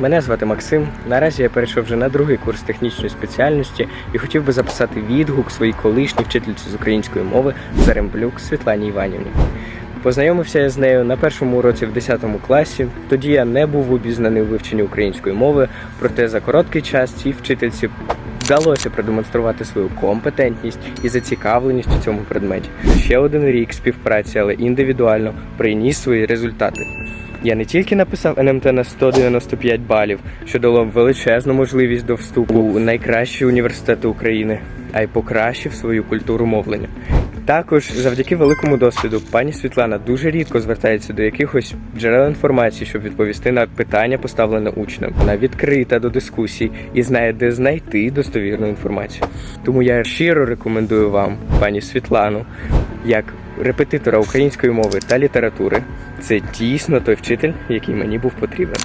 Мене звати Максим. Наразі я перейшов вже на другий курс технічної спеціальності і хотів би записати відгук своїй колишній вчительці з української мови Заремблюк Світлані Іванівні. Познайомився я з нею на першому уроці в 10 класі. Тоді я не був обізнаний у вивченні української мови, проте за короткий час цій вчительці вдалося продемонструвати свою компетентність і зацікавленість у цьому предметі. Ще один рік співпраці, але індивідуально приніс свої результати. Я не тільки написав НМТ на 195 балів, що дало величезну можливість до вступу у найкращі університети України, а й покращив свою культуру мовлення. Також завдяки великому досвіду пані Світлана дуже рідко звертається до якихось джерел інформації, щоб відповісти на питання, поставлене учнем. Вона відкрита до дискусій і знає, де знайти достовірну інформацію. Тому я щиро рекомендую вам, пані Світлану, як репетитора української мови та літератури. Це дійсно той вчитель, який мені був потрібен.